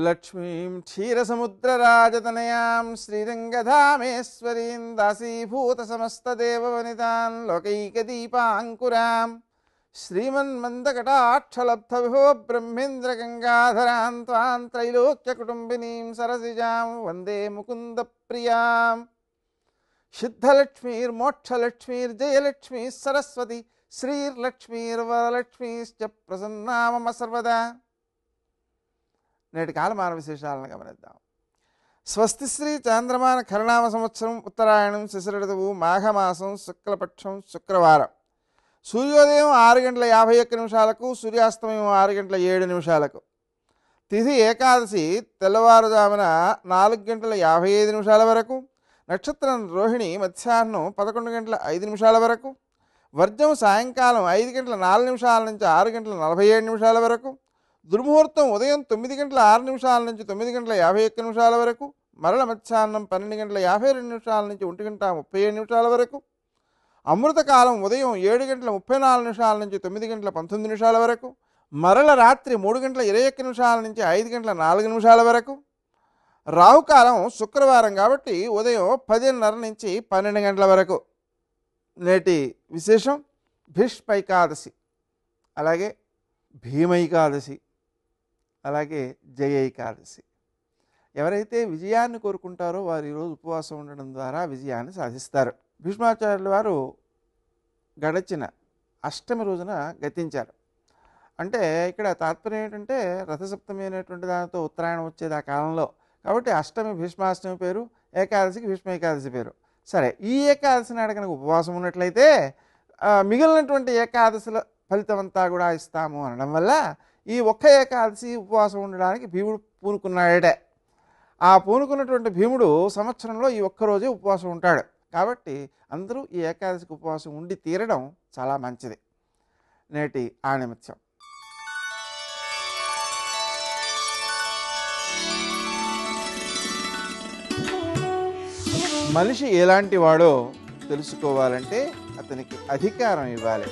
లక్ష్మీం క్షీరసముద్రరాజతనయాం శ్రీరంగధామేశ్వరీం దాసీభూత సమస్తదేవవనితాన్ లోకైకదీపాంకురాం శ్రీమన్మందకటాక్షలబ్ధవిభో బ్రహ్మేంద్ర గంగాధరాం త్వాం త్రైలోక్యకుటుంబినీం సరసిజాం వందే ముకుంద ప్రియాం సిద్ధలక్ష్మీర్మోక్షలక్ష్మీర్జయలక్ష్మీ సరస్వతి శ్రీర్లక్ష్మీర్వరలక్ష్మీశ్చ ప్రసన్నా సర్వదా నేటి కాలమాన విశేషాలను గమనిద్దాం. స్వస్తి శ్రీ చాంద్రమాన ఖరణామ సంవత్సరం ఉత్తరాయణం శిశిరతువు మాఘమాసం శుక్లపక్షం శుక్రవారం. సూర్యోదయం ఆరు గంటల యాభై ఒక్క నిమిషాలకు సూర్యాస్తమయం ఆరు గంటల ఏడు నిమిషాలకు. తిథి ఏకాదశి తెల్లవారుజామున నాలుగు గంటల యాభై ఐదు నిమిషాల వరకు నక్షత్రం రోహిణి మధ్యాహ్నం పదకొండు గంటల ఐదు నిమిషాల వరకు వర్జం సాయంకాలం ఐదు గంటల నాలుగు నిమిషాల నుంచి ఆరు గంటల నలభై ఏడు నిమిషాల వరకు దుర్ముహూర్తం ఉదయం తొమ్మిది గంటల ఆరు నిమిషాల నుంచి తొమ్మిది గంటల యాభై ఒక్క నిమిషాల వరకు మరల మధ్యాహ్నం పన్నెండు గంటల యాభై రెండు నిమిషాల నుంచి ఒంటి గంట ముప్పై ఏడు నిమిషాల వరకు అమృతకాలం ఉదయం ఏడు గంటల ముప్పై నాలుగు నిమిషాల నుంచి తొమ్మిది గంటల పంతొమ్మిది నిమిషాల వరకు మరల రాత్రి మూడు గంటల ఇరవై ఒక్క నిమిషాల నుంచి ఐదు గంటల నాలుగు నిమిషాల వరకు రాహుకాలం శుక్రవారం కాబట్టి ఉదయం పదిన్నర నుంచి పన్నెండు గంటల వరకు. నేటి విశేషం భీష్మైకాదశి అలాగే భీమైకాదశి అలాగే జయ ఏకాదశి. ఎవరైతే విజయాన్ని కోరుకుంటారో వారు ఈరోజు ఉపవాసం ఉండడం ద్వారా విజయాన్ని సాధిస్తారు. భీష్మాచార్యుల వారు గడచిన అష్టమి రోజున గతించారు. అంటే ఇక్కడ తాత్పర్యం ఏంటంటే రథసప్తమి అనేటువంటి దానితో ఉత్తరాయణం వచ్చేది ఆ కాలంలో. కాబట్టి అష్టమి భీష్మాష్టమి పేరు ఏకాదశికి భీష్మ ఏకాదశి పేరు. సరే ఈ ఏకాదశి నాడు కనుక ఉపవాసం ఉన్నట్లయితే మిగిలినటువంటి ఏకాదశుల ఫలితం అంతా కూడా ఇస్తాము అనడం వల్ల ఈ ఒక్క ఏకాదశి ఉపవాసం ఉండడానికి భీముడు పూనుకున్నాడటే. ఆ పూనుకున్నటువంటి భీముడు సంవత్సరంలో ఈ ఒక్క రోజే ఉపవాసం ఉంటాడు. కాబట్టి అందరూ ఈ ఏకాదశికి ఉపవాసం ఉండి తీరడం చాలా మంచిది. నేటి ఆణిమత్యం మనిషి ఎలాంటి వాడో తెలుసుకోవాలంటే అతనికి అధికారం ఇవ్వాలి.